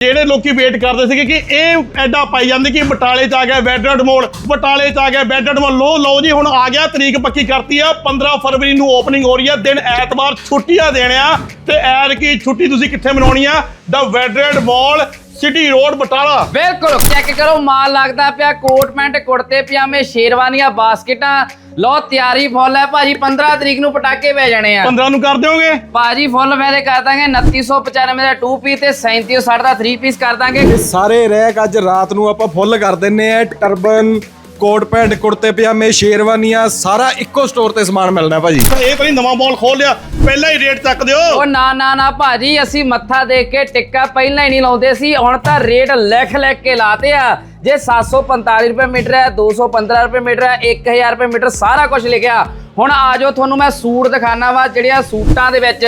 ਜਿਹੜੇ ਲੋਕੀ ਵੇਟ ਕਰਦੇ ਸੀਗੇ ਕਿ ਇਹ ਐਡਾ ਪਾਈ ਜਾਂਦੇ ਕਿ ਬਟਾਲੇ ਚ ਆ ਗਿਆ ਵੈਡਰਡ ਮੋਲ ਬਟਾਲੇ ਚ ਆ ਗਿਆ ਵੈਡਰਡ ਮੋਲ ਲੋ ਲਓ ਜੀ, ਹੁਣ ਆ ਗਿਆ, ਤਰੀਕ ਪੱਕੀ ਕਰਤੀ ਆ 15 ਫਰਵਰੀ ਨੂੰ ਓਪਨਿੰਗ ਹੋ ਰਹੀ ਆ, ਦਿਨ ਐਤਵਾਰ ਛੁੱਟੀਆਂ ਦੇਣਿਆ, ਤੇ ਐਰ ਕੀ ਛੁੱਟੀ ਤੁਸੀਂ ਕਿੱਥੇ ਮਨਾਉਣੀ ਆ? ਦਾ ਵੈਡਰਡ ਮੋਲ ਸਿਟੀ ਰੋਡ ਬਟਾਲਾ। ਬਿਲਕੁਲ ਚੈੱਕ ਕਰੋ ਮਾਲ ਲੱਗਦਾ ਪਿਆ ਕੋਟ ਪੈਂਟ ਕੁੜਤੇ ਪਜਾਮੇ ਸ਼ੇਰਵਾਨੀਆਂ ਬਾਸਕਟਾਂ। ਲੋ ਤਿਆਰੀ ਫੁੱਲ ਹੈ ਭਾਜੀ 15 ਤਰੀਕ ਨੂੰ ਪਟਾਕੇ ਪੈ ਜਾਣੇ ਆ। 15 ਨੂੰ ਕਰ ਦਿਓਗੇ? ਭਾਜੀ ਫੁੱਲ ਵੈਲੇ ਕਰ ਦਾਂਗੇ 2995 ਦਾ 2 ਪੀਸ ਤੇ 3760 ਦਾ 3 ਪੀਸ ਕਰ ਦਾਂਗੇ। ਸਾਰੇ ਰੈਕ ਅੱਜ ਰਾਤ ਨੂੰ ਆਪਾਂ ਫੁੱਲ ਕਰ ਦਿੰਨੇ ਆ ਟਰਬਨ ਕੋਟ ਪੈਂਟ ਕੁੜਤੇ ਪਜਾਮੇ ਸ਼ੇਰਵਾਨੀਆਂ ਸਾਰਾ ਇੱਕੋ ਸਟੋਰ ਤੇ ਸਮਾਨ ਮਿਲਣਾ ਭਾਜੀ। ਇਹ ਨਹੀਂ ਨਵਾਂ ਮਾਲ ਖੋਲ ਲਿਆ ਪਹਿਲਾਂ ਹੀ ਰੇਟ ਚੱਕ ਦਿਓ। ਉਹ ਨਾ ਨਾ ਨਾ ਭਾਜੀ ਅਸੀਂ ਮੱਥਾ ਦੇਖ ਕੇ ਟਿੱਕਾ ਪਹਿਲਾਂ ਹੀ ਨਹੀਂ ਲਾਉਂਦੇ ਸੀ ਹੁਣ ਤਾਂ ਰੇਟ ਲਿਖ ਲਿਖ ਕੇ ਲਾਤੇ ਆ। ਜੇ 745 ਰੁਪਏ ਮੀਟਰ ਹੈ 215 ਰੁਪਏ ਮੀਟਰ ਹੈ 1000 ਰੁਪਏ ਮੀਟਰ ਸਾਰਾ ਕੁਝ ਲਿਖਿਆ। ਹੁਣ ਆ ਜਾਓ ਤੁਹਾਨੂੰ ਮੈਂ ਸੂਟ ਦਿਖਾਣਾ ਵਾ ਜਿਹੜੀਆਂ ਸੂਟਾਂ ਦੇ ਵਿੱਚ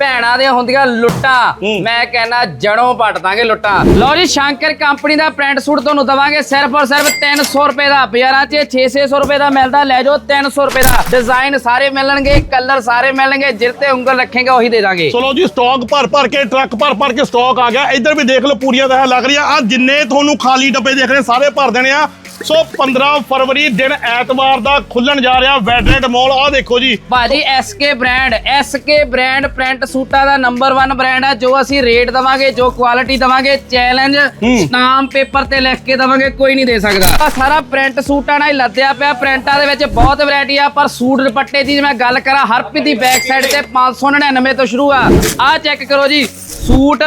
ਭੈਣਾਂ ਦੇ ਹੁੰਦੀਆਂ ਲੁੱਟਾਂ। ਮੈਂ ਕਹਿੰਦਾ ਜੜੋਂ ਪੱਟ ਦਾਂਗੇ ਲੁੱਟਾਂ। ਲਓ ਜੀ ਸ਼ੰਕਰ ਕੰਪਨੀ ਦਾ ਪ੍ਰਿੰਟ ਸੂਟ ਤੁਹਾਨੂੰ ਦਵਾਂਗੇ ਸਿਰਫ ਔਰ ਸਿਰਫ 300 ਰੁਪਏ ਦਾ ਬਾਜ਼ਾਰਾਂ 'ਚ 600 ਰੁਪਏ ਦਾ ਮਿਲਦਾ ਲੈ ਜਾਓ 300 ਰੁਪਏ ਦਾ। ਡਿਜ਼ਾਈਨ ਸਾਰੇ ਮਿਲਣਗੇ ਕਲਰ ਸਾਰੇ ਮਿਲਣਗੇ ਜਿਰ ਤੇ ਉਂਗਲ ਰੱਖੇਗਾ ਉਹੀ ਦੇ ਦਾਂਗੇ। ਚਲੋ ਜੀ ਸਟਾਕ ਭਰ ਭਰ ਕੇ ਟਰੱਕ ਭਰ ਭਰ ਕੇ ਸਟਾਕ ਆ ਗਿਆ। ਇੱਧਰ ਵੀ ਦੇਖ ਲਓ ਪੂਰੀਆਂ ਤਾਂ ਲੱਗ ਰਹੀਆਂ। ਆ ਜਿੰਨੇ ਤੁਹਾਨੂੰ ਖਾਲੀ ਡੱਬੇ ਦੇਖ ਰਹੇ ਸਾਰੇ ਭਰ ਦੇਣੇ ਆ। ਸੋ 15 ਫਰਵਰੀ ਦਿਨ ਐਤਵਾਰ ਦਾ ਖੁੱਲਣ ਜਾ ਰਿਹਾ ਵੈਡਰੇਟ ਮਾਲ। ਆ ਦੇਖੋ ਜੀ। ਭਾਜੀ SK brand SK brand print ਸੂਟਾਂ ਦਾ ਨੰਬਰ 1 ਬ੍ਰਾਂਡ ਹੈ ਜੋ ਅਸੀਂ ਰੇਟ ਦਵਾਂਗੇ ਜੋ ਕੁਆਲਿਟੀ ਦਵਾਂਗੇ ਚੈਲੰਜ ਸਟਾਮ ਪੇਪਰ ਤੇ ਲਿਖ ਕੇ ਦਵਾਂਗੇ ਕੋਈ ਨਹੀਂ ਦੇ ਸਕਦਾ। ਆਹ ਸਾਰਾ ਪ੍ਰਿੰਟ ਸੂਟਾਂ ਨਾਲ ਹੀ ਲੱਦਿਆ ਪਿਆ। ਪ੍ਰਿੰਟਾਂ ਦੇ ਵਿੱਚ ਬਹੁਤ ਵੈਰਾਈਟੀ ਆ ਪਰ ਸੂਟ ਦੁਪੱਟੇ ਦੀ ਜੇ ਮੈਂ ਗੱਲ ਕਰਾਂ ਹਰਪ੍ਰੀਤ ਦੀ ਬੈਕ ਸਾਈਡ ਤੇ 599 ਤੋਂ ਸ਼ੁਰੂ ਆ। ਆਹ ਚੈੱਕ ਕਰੋ ਜੀ। ਸੂਟ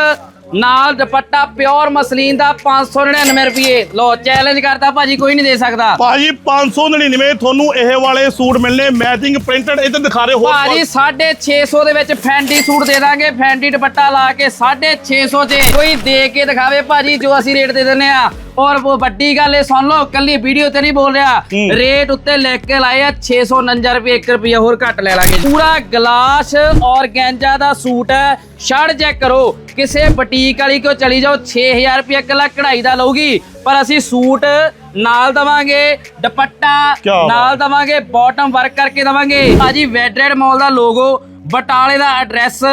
ਨਾਲ ਦੁਪੱਟਾ ਪਿਓਰ ਮਸਲੀਨ ਦਾ 599 ਰੁਪਏ। ਲੋ ਚੈਲੰਜ ਕਰਤਾ ਭਾਜੀ ਕੋਈ ਨਹੀਂ ਦੇ ਸਕਦਾ। ਭਾਜੀ 599 ਤੁਹਾਨੂੰ ਇਹ ਵਾਲੇ ਸੂਟ ਮਿਲਨੇ ਮੈਚਿੰਗ ਪ੍ਰਿੰਟਡ ਇੱਧਰ ਦਿਖਾ ਰਹੇ ਹੋਰ ਭਾਜੀ 650 ਦੇ ਵਿੱਚ ਫੈਂਡੀ ਸੂਟ ਦੇ ਦਾਂਗੇ। ਫੈਂਡੀ ਦੁਪੱਟਾ ਲਾ ਕੇ 650 ਚ ਕੋਈ ਦੇ ਕੇ ਦਿਖਾਵੇ ਭਾਜੀ ਜੋ ਅਸੀਂ ਰੇਟ ਦੇ ਦਿੰਨੇ ਆ ਔਰ ਉਹ ਵੱਡੀ ਗੱਲ ਇਹ ਸੁਣ ਲਓ ਕੱਲੀ ਵੀਡੀਓ ਤੇ ਨਹੀਂ ਬੋਲ ਰਿਹਾ। ਰੇਟ ਉੱਤੇ ਲਿਖ ਕੇ ਲਾਏ ਆ 649 ਰੁਪਏ 1 ਰੁਪਿਆ ਹੋਰ ਘੱਟ ਲੈ ਲਾਂਗੇ। ਪੂਰਾ ਗਲਾਸ ਔਰ ਗੈਂਜਾ ਦਾ ਸੂਟ ਹੈ ਛੜ ਚੈੱਕ ਕਰੋ। ਕਿਸੇ ਬੁਟੀਕ ਵਾਲੀ ਕੋ ਚਲੀ ਜਾਓ 6000 ਰੁਪਏ ਇਕੱਲਾ ਕਢਾਈ ਦਾ ਲਊਗੀ। ਪਰ ਅਸੀਂ ਸੂਟ ਨਾਲ ਦਵਾਂਗੇ ਦੁਪੱਟਾ। ਨਾਲ ਦਵਾਂਗੇ ਬਾਟਮ ਵਰਕ ਕਰਕੇ ਦਵਾਂਗੇ। ਭਾਜੀ ਵੈਡਰੇਡ ਮਾਲ ਦਾ ਲੋਗੋ ਬਟਾਲੇ ਦਾ ਐਡਰੈਸ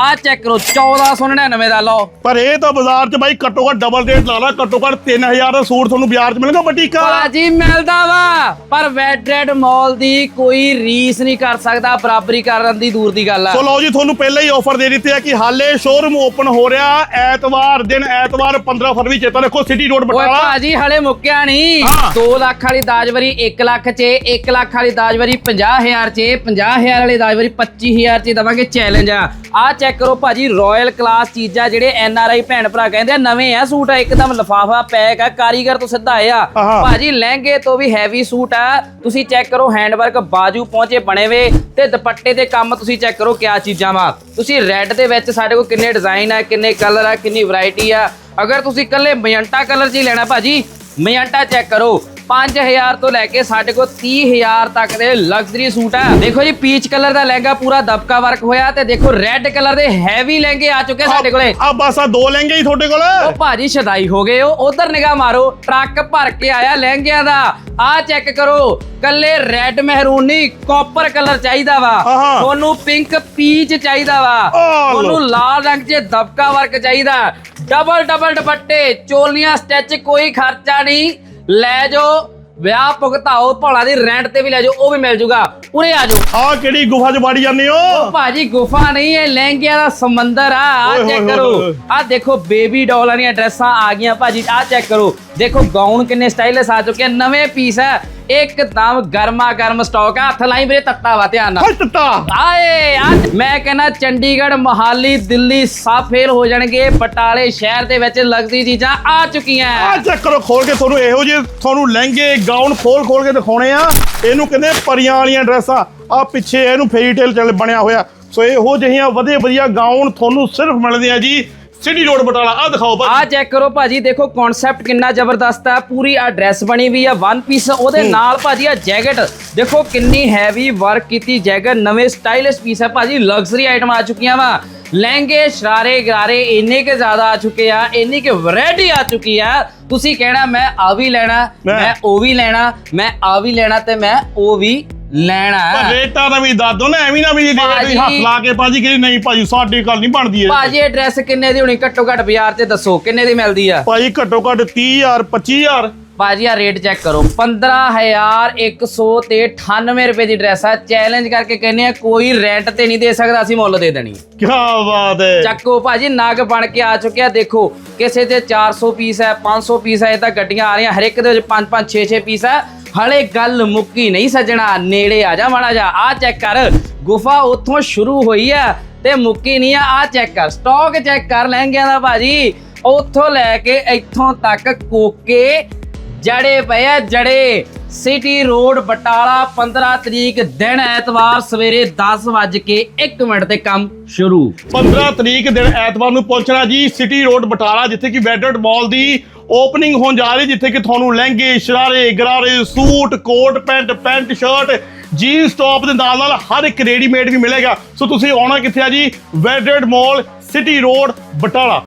ਆ ਚੈੱਕ ਕਰੋ 1499 ਦਾ ਲਓ। ਪਰ ਇਹ ਤਾਂ ਬਾਜ਼ਾਰ 'ਚ ਬਾਈ ਘੱਟੋ ਘੱਟ ਡਬਲ ਰੇਟ ਲਾ ਲਾ ਘੱਟੋ ਘੱਟ 3000 ਦਾ ਸੂਟ ਤੁਹਾਨੂੰ ਬਾਜ਼ਾਰ 'ਚ ਮਿਲੇਗਾ ਬਟੀਕਾ। ਭਾਜੀ ਮਿਲਦਾ ਵਾ ਪਰ ਵੈਡਰੇਡ ਮਾਲ ਦੀ ਕੋਈ ਰੀਸ ਨਹੀਂ ਕਰ ਸਕਦਾ ਬਰਾਬਰੀ ਕਰਨ ਦੀ ਦੂਰ ਦੀ ਗੱਲ ਆ। ਸੋ ਲਓ ਜੀ ਤੁਹਾਨੂੰ ਪਹਿਲਾਂ ਹੀ ਆਫਰ ਦੇ ਦਿੱਤੀ ਹੈ ਕਿ ਹਾਲੇ ਸ਼ੋਰੂਮ ਓਪਨ ਹੋ ਰਿਹਾ ਐਤਵਾਰ ਦਿਨ ਐਤਵਾਰ 15 ਫਰਵਰੀ ਚੇਤਾ ਦੇਖੋ ਸਿਟੀ ਰੋਡ ਓਏ ਬਟਾਲਾ। ਭਾਜੀ ਹਲੇ ਮੁੱਕਿਆ ਨਹੀਂ। ਹਾਂ। 2 ਲੱਖ ਵਾਲੀ ਦਾਜਵਰੀ 1 ਲੱਖ ਚ 1 ਲੱਖ ਵਾਲੀ ਦਾਜਵਰੀ 50000 ਚ 50000 ਵਾਲੀ ਦਾਜਵਰੀ 25000 ਚ ਦਵਾਂਗੇ ਚੈਲੰਜ ਆ ਆ ਚੈੱਕ ਕਰੋ ਭਾਜੀ ਰਾਇਲ ਕਲਾਸ ਚੀਜ਼ਾਂ ਜਿਹੜੇ ਐਨ ਆਰ ਆਈ ਭੈਣ ਭਰਾ ਕਹਿੰਦੇ ਆ ਨਵੇਂ ਆ ਸੂਟ ਆ ਇੱਕਦਮ ਲਫਾਫਾ ਪੈਕ ਆ ਕਾਰੀਗਰ ਤੋਂ ਸਿੱਧਾ ਆਇਆ ਆਹਾ। ਭਾਜੀ ਲਹਿੰਗੇ ਤੋਂ ਵੀ ਹੈਵੀ ਸੂਟ ਆ। ਤੁਸੀਂ ਚੈੱਕ ਕਰੋ ਹੈਂਡਵਰਕ ਬਾਜੂ ਪਹੁੰਚੇ ਬਣੇ ਵੇ ਤੇ ਦੁਪੱਟੇ ਦੇ ਕੰਮ ਤੁਸੀਂ ਚੈੱਕ ਕਰੋ ਕਿਆ ਚੀਜ਼ਾਂ ਵਾ। ਤੁਸੀਂ ਰੈੱਡ ਦੇ ਵਿੱਚ ਸਾਡੇ ਕੋਲ ਕਿੰਨੇ ਡਿਜ਼ਾਈਨ ਆ ਕਿੰਨੇ ਕਲਰ ਆ ਕਿੰਨੀ ਵੈਰਾਈਟੀ ਆ। ਅਗਰ ਤੁਸੀਂ ਇਕੱਲੇ ਮਜੰਟਾ ਕਲਰ 'ਚ ਹੀ ਲੈਣਾ ਭਾਜੀ ਮਜੰਟਾ ਚੈੱਕ ਕਰੋ। 5000 ਤੋਂ ਲੈ ਕੇ ਸਾਡੇ ਕੋਲ 30000 ਤੱਕ ਦੇ ਲਗਜ਼ਰੀ ਸੂਟ ਆ। ਦੇਖੋ ਜੀ ਪੀਚ ਕਲਰ ਦਾ ਲਹਿੰਗਾ ਪੂਰਾ ਦਬਕਾ ਵਰਕ ਹੋਇਆ ਤੇ ਦੇਖੋ ਰੈੱਡ ਕਲਰ ਦੇ ਹੈਵੀ ਲਹਿੰਗੇ ਆ ਚੁੱਕੇ ਸਾਡੇ ਕੋਲੇ। ਆ ਬਸ ਆ ਦੋ ਲਹਿੰਗੇ ਹੀ ਤੁਹਾਡੇ ਕੋਲ। ਉਹ ਭਾਜੀ ਸ਼ਦਾਈ ਹੋ ਗਏ ਉਹ ਉਧਰ ਨਿਗਾਹ ਮਾਰੋ ਟਰੱਕ ਭਰ ਕੇ ਆਇਆ ਲਹਿੰਗਿਆਂ ਦਾ। ਆ ਚੈੱਕ ਕਰੋ ਕੱਲੇ ਰੈੱਡ ਮਹਿਰੂਨ ਨਹੀਂ ਕਾਪਰ ਕਲਰ ਚਾਹੀਦਾ ਵਾ। ਤੁਹਾਨੂੰ ਪਿੰਕ ਪੀਚ ਚਾਹੀਦਾ ਵਾ। ਤੁਹਾਨੂੰ ਲਾਲ ਰੰਗ 'ਚ ਦਬਕਾ ਵਰਕ ਚਾਹੀਦਾ। ਡਬਲ ਡਬਲ ਦੁਪੱਟੇ ਚੋਲੀਆਂ ਸਟਿਚ ਕੋਈ ਖਰਚਾ ਨਹੀਂ। ਲੈ ਜਾਓ ਵਿਆਹ ਭੁਗਤਾਓ ਭਲਾ ਦੀ ਰੈਂਟ ਤੇ ਵੀ ਲੈ ਜਾਓ ਉਹ ਵੀ ਮਿਲ ਜੂਗਾ। ਉਰੇ ਆ ਜਾਓ। ਆ ਕਿਹੜੀ ਗੁਫਾ 'ਚ ਵੜੀ ਜਾਂਦੇ ਹੋ? ਉਹ ਭਾਜੀ ਗੁਫਾ ਨਹੀਂ ਹੈ ਲਹਿੰਗਿਆਂ ਦਾ ਸਮੁੰਦਰ ਆ। ਆ ਚੈੱਕ ਕਰੋ। ਆ ਦੇਖੋ ਬੇਬੀ ਡਾਲ ਵਾਲੀਆਂ ਡਰੈਸਾਂ ਆ ਗਈਆਂ ਭਾਜੀ ਆ ਚੈੱਕ ਕਰੋ। ਦੇਖੋ ਗਾਊਨ ਕਿੰਨੇ ਸਟਾਈਲਿਸ਼ ਆ ਚੁੱਕੇ ਨਵੇਂ ਪੀਸ ਹੈ ਇੱਕਦਮ ਗਰਮਾ ਗਰਮ ਸਟਾਕ ਆ। ਹੱਥ ਲਾਈ ਵੀਰੇ ਤੱਤਾ ਵਾ ਧਿਆਨ ਨਾਲ। ਹਟ ਤਾ ਆਏ ਅੱਜ ਮੈਂ ਕਹਿੰਦਾ ਚੰਡੀਗੜ੍ਹ ਮੋਹਾਲੀ ਦਿੱਲੀ ਸਭ ਫੇਲ ਹੋ ਜਾਣਗੇ। ਬਟਾਲੇ ਸ਼ਹਿਰ ਦੇ ਵਿੱਚ ਲਗਜ਼ਰੀ ਚੀਜ਼ਾਂ ਆ ਚੁੱਕੀਆਂ। ਆ ਚੈੱਕ ਕਰੋ ਖੋਲ ਕੇ ਤੁਹਾਨੂੰ ਇਹੋ ਜਿਹੇ ਤੁਹਾਨੂੰ ਲਹਿੰਗੇ ਗਾਊਨ ਖੋਲ ਖੋਲ ਕੇ ਦਿਖਾਉਣੇ ਆ। ਇਹਨੂੰ ਕਹਿੰਦੇ ਪਰੀਆਂ ਵਾਲੀਆਂ ਡਰੈਸਾਂ। ਆ ਪਿੱਛੇ ਇਹਨੂੰ ਫੇਰੀ ਟੇਲ ਚੱਲ ਬਣਿਆ ਹੋਇਆ। ਸੋ ਇਹੋ ਜਿਹੀਆਂ ਵਧੀਆ ਵਧੀਆ ਗਾਊਨ ਤੁਹਾਨੂੰ ਸਿਰਫ ਮਿਲਦੇ ਆ ਜੀ। ਸਿਟੀ ਰੋਡ ਬਟਾਲਾ ਆ ਦਿਖਾਓ ਬਸ ਆ ਚੈੱਕ ਕਰੋ ਭਾਜੀ ਦੇਖੋ ਕਨਸੈਪਟ ਕਿੰਨਾ ਜ਼ਬਰਦਸਤ ਹੈ ਪੂਰੀ ਆ ਡਰੈਸ ਬਣੀ ਵੀ ਆ ਵਨ ਪੀਸ ਉਹਦੇ ਨਾਲ ਭਾਜੀ ਆ ਜੈਕਟ ਦੇਖੋ ਕਿੰਨੀ ਹੈਵੀ ਵਰਕ ਕੀਤੀ ਜੈਕਟ ਨਵੇਂ ਸਟਾਈਲਿਸ਼ ਪੀਸ ਹੈ ਭਾਜੀ ਲਗਜ਼ਰੀ ਆਈਟਮ ਆ ਚੁੱਕੀਆਂ ਵਾ। ਲਹਿੰਗੇ ਸ਼ਰਾਰੇ ਗਰਾਰੇ ਇੰਨੇ ਕੇ ਜ਼ਿਆਦਾ ਆ ਚੁੱਕੇ ਆ ਇੰਨੀ ਕੇ ਵੈਰਾਈਟੀ ਆ ਚੁੱਕੀ ਆ। ਤੁਸੀਂ ਕਹਿਣਾ ਮੈਂ ਆ ਵੀ ਲੈਣਾ ਮੈਂ ਉਹ ਵੀ ਲੈਣਾ ਮੈਂ ਆ ਵੀ ਲੈਣਾ ਤੇ ਮੈਂ ਉਹ ਵੀ ਲੈਣਾ ਪਰ ਰੇਟਾਂ ਦਾ ਵੀ ਦੱਸ ਦੋ ਨਾ ਐਵੇਂ ਨਾ ਵੀ ਭਾਜੀ। ਹੱਥ ਲਾ ਕੇ ਭਾਜੀ ਕਿ ਨਹੀਂ ਭਾਜੀ ਸਾਡੀ ਗੱਲ ਨਹੀਂ ਬਣਦੀ ਇਹ। ਭਾਜੀ ਇਹ ਡਰੈਸ ਕਿੰਨੇ ਦੀ ਹੋਣੀ? ਘੱਟੋ ਘੱਟ ਬਾਜ਼ਾਰ 'ਚ ਦੱਸੋ ਕਿੰਨੇ ਦੀ ਮਿਲਦੀ ਆ? ਭਾਜੀ ਘੱਟੋ ਘੱਟ 30000 25000 ਭਾਜੀ ਆ ਰੇਟ ਚੈੱਕ ਕਰੋ। 15100 ਤੇ 98 ਰੁਪਏ ਦੀ ਡਰੈਸ ਆ। ਚੈਲੰਜ ਕਰਕੇ ਕਹਿੰਨੇ ਆ ਕੋਈ ਰੈਂਟ ਤੇ ਨਹੀਂ ਦੇ ਸਕਦਾ ਅਸੀਂ ਮੁੱਲ ਦੇ ਦੇਣੀ। ਕੀ ਬਾਤ ਹੈ। ਚੱਕੋ ਭਾਜੀ ਨਗ ਬਣ ਕੇ ਆ ਚੁੱਕਿਆ। ਦੇਖੋ ਕਿਸੇ ਤੇ 400 ਪੀਸ ਹੈ 500 ਪੀਸ ਹੈ ਇਹ ਤਾਂ ਗੱਡੀਆਂ ਆ ਰਹੀਆਂ। ਹਰ ਇੱਕ ਦੇ ਵਿੱਚ 5 5 6 6 ਪੀਸ ਹੈ। ਹਲੇ ਗੱਲ ਮੁੱਕੀ ਨਹੀਂ ਸੱਜਣਾ, ਨੇੜੇ ਆ ਜਾ ਮਾੜਾ ਜਾ ਆ ਚੈੱਕ ਕਰ। ਗੁਫਾ ਉੱਥੋਂ ਸ਼ੁਰੂ ਹੋਈ ਆ ਤੇ ਮੁੱਕੀ ਨਹੀਂ ਆ ਆ ਚੈੱਕ ਕਰ। ਸਟਾਕ ਚੈੱਕ ਕਰ ਲਹਿੰਗਿਆਂ ਦਾ ਭਾਜੀ। ਉੱਥੋਂ ਲੈ ਕੇ ਇੱਥੋਂ ਤੱਕ ਕੋਕੇ ਜੜੇ ਪਏ ਆ, ਜੜੇ। ਸਿਟੀ ਰੋਡ ਬਟਾਲਾ 15 ਤਰੀਕ ਦਿਨ ਐਤਵਾਰ ਸਵੇਰੇ 10 ਵੱਜ ਕੇ 1 ਮਿੰਟ ਤੇ ਕੰਮ ਸ਼ੁਰੂ। 15 ਤਰੀਕ ਦਿਨ ਐਤਵਾਰ ਨੂੰ ਪਹੁੰਚਣਾ ਜੀ ਸਿਟੀ ਰੋਡ ਬਟਾਲਾ, ਜਿੱਥੇ ਕਿ ਵੈਡਰਡ ਮਾਲ ਦੀ ਓਪਨਿੰਗ ਹੋਣ ਜਾ ਰਹੀ, ਜਿੱਥੇ ਕਿ ਤੁਹਾਨੂੰ ਲਹਿੰਗੇ, ਸ਼ਰਾਰੇ, ਗਰਾਰੇ, suit, coat, pant pant shirt jeans top ਦੇ ਨਾਲ ਨਾਲ ਹਰ ਇੱਕ ਰੈਡੀਮੇਡ ਵੀ ਮਿਲੇਗਾ। ਸੋ ਤੁਸੀਂ ਆਉਣਾ ਕਿੱਥੇ ਆ ਜੀ? ਵੈਡਰਡ ਮਾਲ ਸਿਟੀ ਰੋਡ ਬਟਾਲਾ।